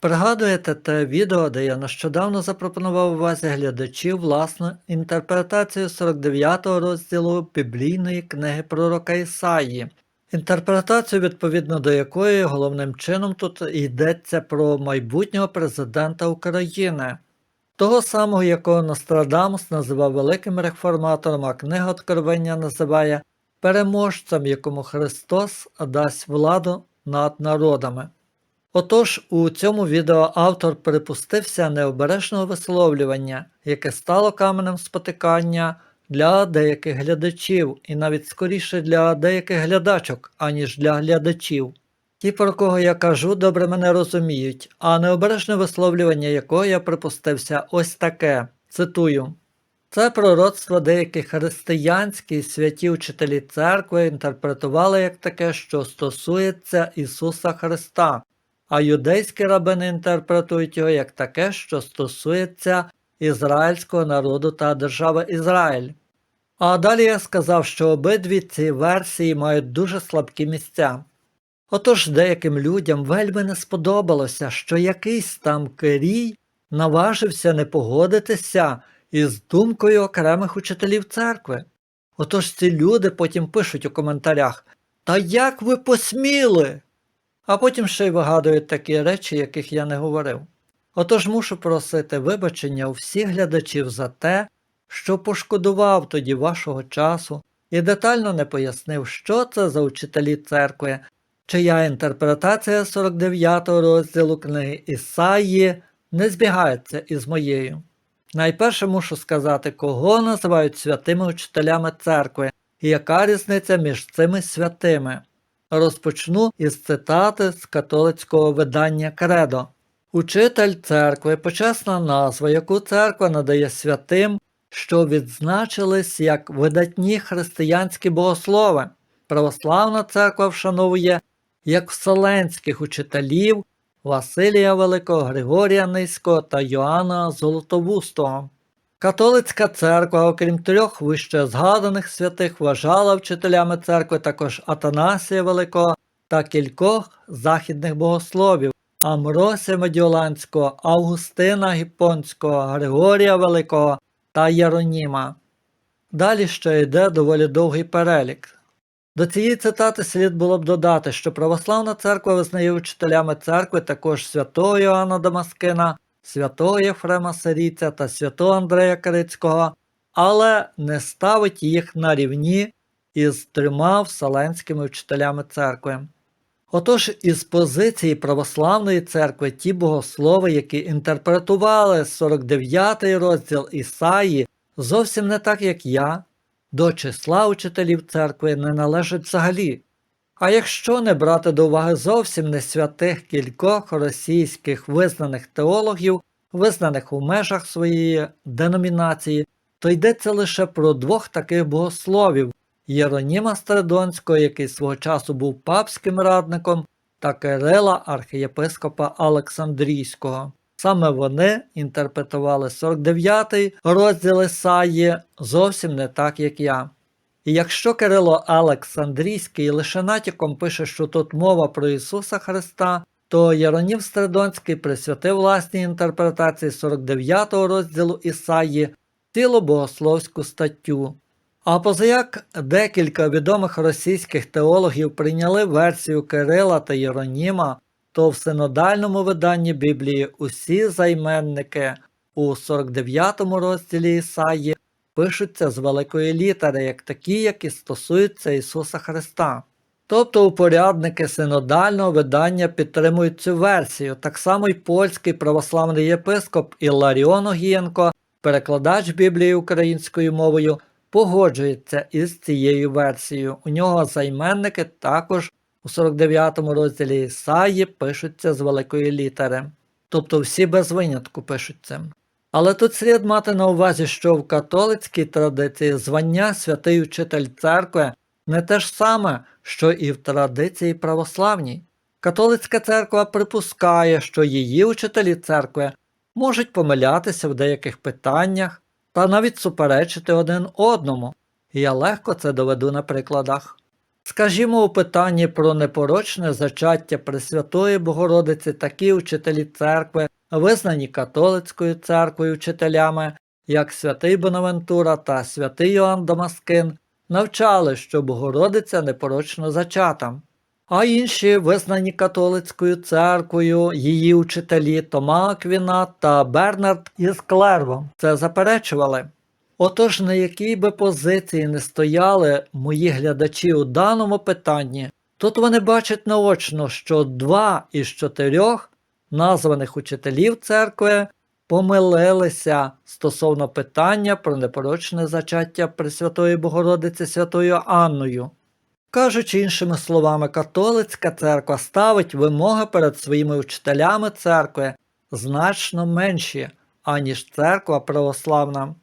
Пригадуєте те відео, де я нещодавно запропонував увазі глядачів власну інтерпретацію 49-го розділу біблійної книги пророка Ісаї, інтерпретацію, відповідно до якої головним чином тут йдеться про майбутнього президента України, того самого, якого Нострадамус називав великим реформатором, а книга Откровення називає переможцем, якому Христос дасть владу над народами. Отож, у цьому відео автор припустився необережного висловлювання, яке стало каменем спотикання для деяких глядачів, і навіть скоріше для деяких глядачок, аніж для глядачів. Ті, про кого я кажу, добре мене розуміють, а необережне висловлювання якого я припустився ось таке, цитую. Це пророцтво деякі християнські і святі учителі церкви інтерпретували як таке, що стосується Ісуса Христа, а юдейські рабини інтерпретують його як таке, що стосується ізраїльського народу та держави Ізраїль. А далі я сказав, що обидві ці версії мають дуже слабкі місця. Отож деяким людям вельми не сподобалося, що якийсь там керій наважився не погодитися із думкою окремих учителів церкви. Отож ці люди потім пишуть у коментарях Та як ви посміли? А потім ще й вигадують такі речі, яких я не говорив. Отож мушу просити вибачення у всіх глядачів за те, що пошкодував тоді вашого часу і детально не пояснив, що це за учителі церкви, чия інтерпретація 49-го розділу книги Ісаї не збігається із моєю. Найперше мушу сказати, кого називають святими учителями церкви і яка різниця між цими святими. Розпочну із цитати з католицького видання Кредо. Учитель церкви почесна назва, яку церква надає святим, що відзначились як видатні християнські богослови. Православна церква вшановує як вселенських учителів Василія Великого, Григорія Низького та Йоанна Золотовустого. Католицька церква, окрім трьох вище згаданих святих, вважала вчителями церкви також Атанасія Великого та кількох західних богословів Амросія Медіоланського, Августина Гіпонського, Григорія Великого та Єроніма. Далі ще йде доволі довгий перелік. До цієї цитати слід було б додати, що православна церква визнає учителями церкви також святого Йоанна Дамаскина, святого Єфрема Сирійця та святого Андрея Карицького, але не ставить їх на рівні із трьома вселенськими вчителями церкви. Отож, із позиції православної церкви ті богослови, які інтерпретували 49 розділ Ісаї, зовсім не так, як я, до числа учителів церкви не належать взагалі. А якщо не брати до уваги зовсім не святих кількох російських визнаних теологів, визнаних у межах своєї деномінації, то йдеться лише про двох таких богословів Єроніма Стридонського, який свого часу був папським радником, та Кирила архієпископа Олександрійського. Саме вони інтерпретували 49-й розділ Ісаї зовсім не так, як я. І якщо Кирило Олександрійський лише натяком пише, що тут мова про Ісуса Христа, то Єронів Стридонський присвятив власній інтерпретації 49-го розділу Ісаї цілу богословську статтю. А позаяк декілька відомих російських теологів прийняли версію Кирила та Єроніма, то в синодальному виданні Біблії усі займенники у 49-му розділі Ісаї пишуться з великої літери, як такі, які стосуються Ісуса Христа. Тобто упорядники синодального видання підтримують цю версію, так само й польський православний єпископ Ілларіон Огієнко, перекладач Біблії українською мовою, погоджується із цією версією. У нього займенники також у 49-му розділі Ісаї пишуться з великої літери. Тобто всі без винятку пишуться. Але тут слід мати на увазі, що в католицькій традиції звання святий учитель церкви не те ж саме, що і в традиції православній. Католицька церква припускає, що її учителі церкви можуть помилятися в деяких питаннях та навіть суперечити один одному, я легко це доведу на прикладах. Скажімо, у питанні про непорочне зачаття Пресвятої Богородиці такі учителі церкви, визнані католицькою церквою вчителями, як святий Бонавентура та святий Йоанн Дамаскин, навчали, що Богородиця непорочно зачата. А інші, визнані католицькою церквою, її учителі Тома Аквіна та Бернард із Клерво це заперечували. Отож, на якій би позиції не стояли мої глядачі у даному питанні, тут вони бачать наочно, що два із чотирьох названих учителів церкви помилилися стосовно питання про непорочне зачаття Пресвятої Богородиці Святою Анною. Кажучи іншими словами, католицька церква ставить вимоги перед своїми вчителями церкви значно менші, аніж церква православна.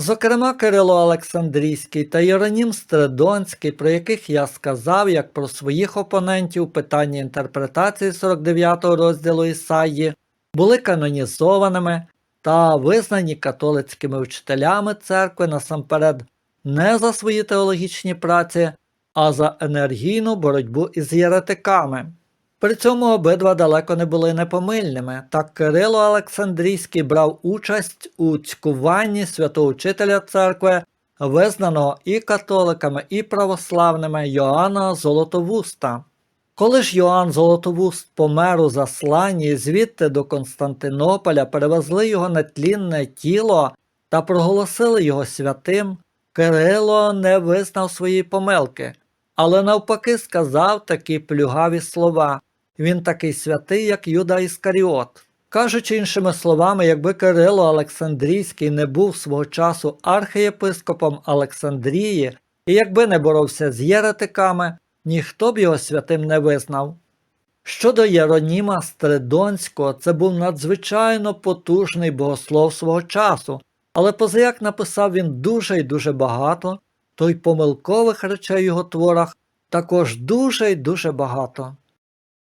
Зокрема, Кирило Олександрійський та Єронім Стридонський, про яких я сказав як про своїх опонентів у питанні інтерпретації 49 розділу Ісаї, були канонізованими та визнані католицькими вчителями церкви насамперед не за свої теологічні праці, а за енергійну боротьбу із єретиками. При цьому обидва далеко не були непомильними, так Кирило Олександрійський брав участь у цькуванні святого учителя церкви, визнаного і католиками, і православними Йоанна Золотовуста. Коли ж Йоанн Золотовуст помер у засланні звідти до Константинополя перевезли його нетлінне тіло та проголосили його святим, Кирило не визнав свої помилки, але навпаки сказав такі плюгаві слова він такий святий, як Юда Іскаріот. Кажучи іншими словами, якби Кирило Олександрійський не був свого часу архієпископом Олександрії і якби не боровся з єретиками, ніхто б його святим не визнав. Щодо Єроніма Стридонського, це був надзвичайно потужний богослов свого часу, але позаяк написав він дуже і дуже багато, то й помилкових речей в його творах також дуже і дуже багато.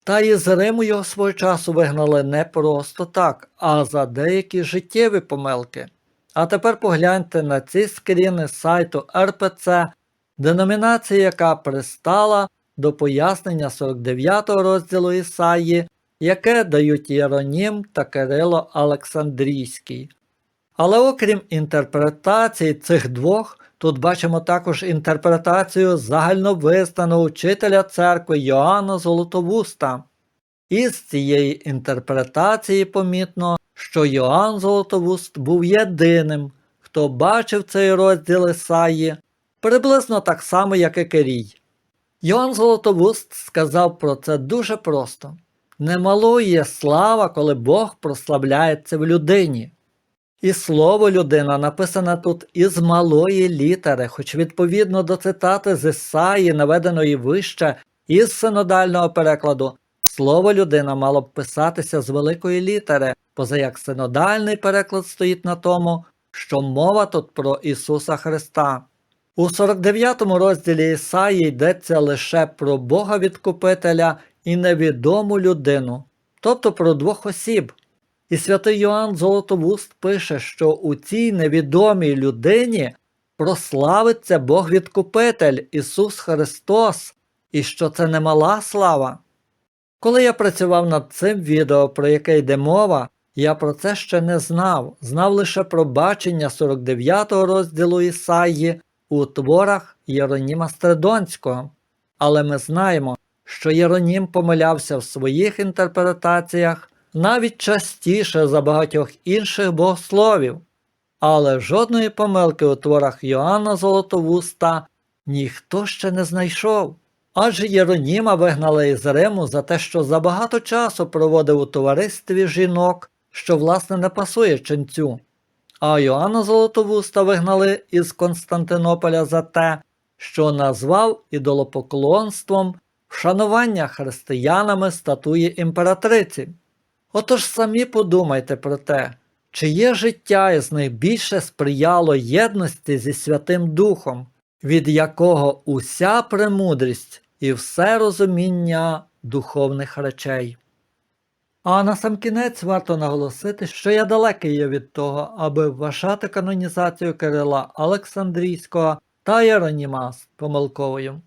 Та із Риму його свого часу вигнали не просто так, а за деякі життєві помилки. А тепер погляньте на ці скріни сайту РПЦ, деномінація, яка пристала до пояснення 49 розділу Ісаї, яке дають Єронім та Кирило Олександрійський. Але окрім інтерпретацій цих двох, тут бачимо також інтерпретацію загальновизнаного учителя церкви Йоанна Золотовуста. Із цієї інтерпретації помітно, що Йоанн Золотовуст був єдиним, хто бачив цей розділ Ісаї, приблизно так само, як і Кирій. Йоанн Золотовуст сказав про це дуже просто: немалою є слава, коли Бог прославляється в людині. І слово людина написане тут із малої літери, хоч відповідно до цитати з Ісаї, наведеної вище із синодального перекладу, слово людина мало б писатися з великої літери, позаяк синодальний переклад стоїть на тому, що мова тут про Ісуса Христа. У 49 розділі Ісаї йдеться лише про Бога Відкупителя і невідому людину, тобто про двох осіб. І святий Йоанн Золотовуст пише, що у цій невідомій людині прославиться Бог Відкупитель Ісус Христос, і що це немала слава. Коли я працював над цим відео, про яке йде мова, я про це ще не знав, знав лише про бачення 49 розділу Ісаї у творах Єроніма Стридонського. Але ми знаємо, що Єронім помилявся в своїх інтерпретаціях навіть частіше за багатьох інших богословів, але жодної помилки у творах Йоанна Золотовуста ніхто ще не знайшов. Адже Єроніма вигнали із Риму за те, що забагато часу проводив у товаристві жінок, що власне не пасує ченцю. А Йоанна Золотовуста вигнали із Константинополя за те, що назвав ідолопоклонством вшанування християнами статуї імператриці. Отож самі подумайте про те, чиє життя із них більше сприяло єдності зі Святим Духом, від якого уся премудрість і все розуміння духовних речей. А на сам кінець варто наголосити, що я далекий є від того, аби вважати канонізацію Кирила Олександрійського та Єроніма помилковою.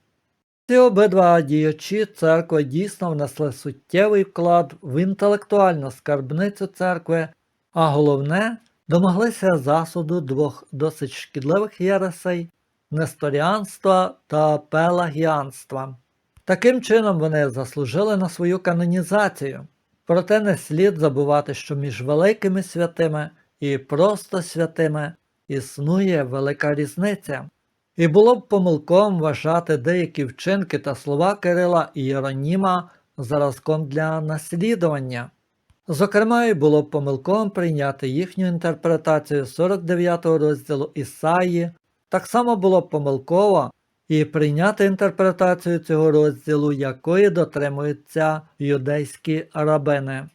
Ці обидва діячі церкви дійсно внесли суттєвий вклад в інтелектуальну скарбницю церкви, а головне домоглися засуду двох досить шкідливих єресей несторіанства та пелагіанства. Таким чином вони заслужили на свою канонізацію. Проте не слід забувати, що між великими святими і просто святими існує велика різниця. І було б помилком вважати деякі вчинки та слова Кирила і Єроніма зразком для наслідування. Зокрема, і було б помилковим прийняти їхню інтерпретацію 49 розділу Ісаї, так само було б помилково і прийняти інтерпретацію цього розділу, якої дотримуються юдейські рабини.